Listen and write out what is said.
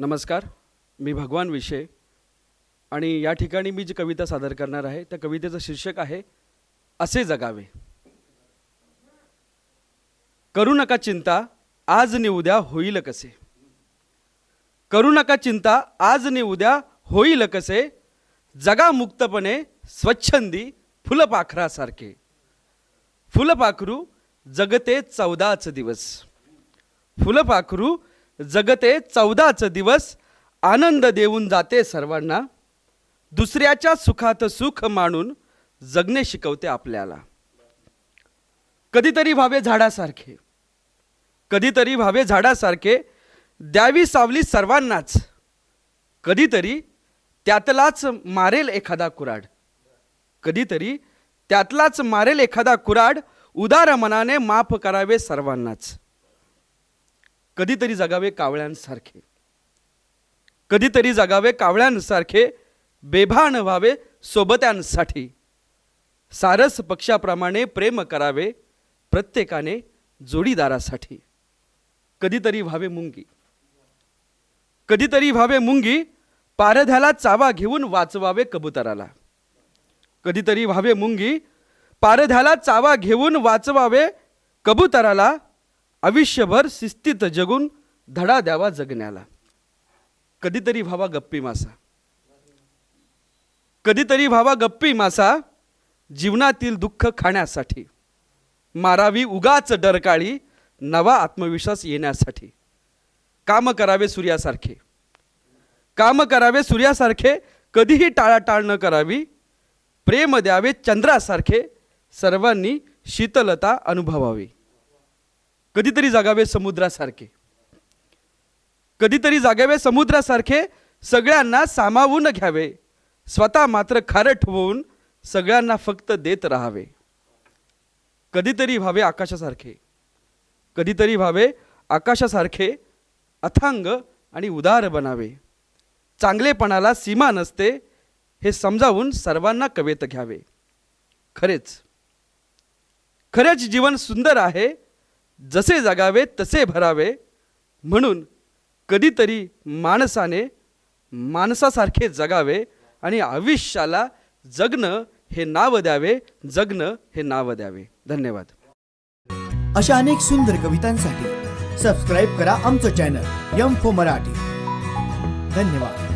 नमस्कार मी भगवान विषय आणि या ठिकाणी मी जी कविता सादर करणार आहे त्या कवितेचं शीर्षक आहे असे जगावे. करू नका चिंता आज नि उद्या होईल कसे. करू नका चिंता आज नि उद्या होईल कसे. जगा मुक्तपणे स्वच्छंदी फुलपाखरासारखे. फुलपाखरू जगते चौदाच दिवस. फुलपाखरू जगते चौदाच दिवस आनंद देऊन जाते सर्वांना. दुसऱ्याच्या सुखात सुख मानून जगणे शिकवते आपल्याला. कधीतरी व्हावे झाडासारखे. कधीतरी व्हावे झाडासारखे द्यावी सावली सर्वांनाच. कधीतरी त्यातलाच मारेल एखादा कुराड. कधीतरी त्यातलाच मारेल एखादा कुराड उदार मनाने माफ करावे सर्वांनाच. कधीतरी जगावे कावळ्यांसारखे. कधीतरी जगावे कावळ्यांसारखे बेभान व्हावे सोबत्यांसाठी. सारस पक्षाप्रमाणे प्रेम करावे प्रत्येकाने जोडीदारासाठी. कधीतरी व्हावे मुंगी. कधीतरी व्हावे मुंगी पारध्याला चावा घेऊन वाचवावे कबुतराला. कधीतरी व्हावे मुंगी पारध्याला चावा घेऊन वाचवावे कबुतराला आयुष्यभर शिस्तीत जगून धडा द्यावा जगण्याला. कधीतरी व्हावा गप्पी मासा. कधीतरी व्हावा गप्पी मासा जीवनातील दुःख खाण्यासाठी. मारावी उगाच डरकाळी नवा आत्मविश्वास येण्यासाठी. काम करावे सूर्यासारखे. काम करावे सूर्यासारखे कधीही टाळाटाळ न करावी. प्रेम द्यावे चंद्रासारखे सर्वांनी शीतलता अनुभवावी. कधीतरी जगावे समुद्रासारखे. कधीतरी जागावे समुद्रासारखे सगळ्यांना सामावून घ्यावे. स्वतः मात्र खारट होऊन सगळ्यांना फक्त देत राहावे. कधीतरी व्हावे आकाशासारखे. कधीतरी व्हावे आकाशासारखे अथांग आणि उदार बनावे. चांगलेपणाला सीमा नसते हे समजावून सर्वांना कवेत घ्यावे. खरेच. खरेच जीवन सुंदर आहे जसे जगावे तसे भरावे म्हणून कधीतरी माणसाने माणसासारखे जगावे आणि आयुष्याला जगणं हे नाव द्यावे जगणं हे नाव द्यावे. धन्यवाद. अशा अनेक सुंदर कवितांसाठी सबस्क्राईब करा आमचं चॅनल यम फो मराठी. धन्यवाद.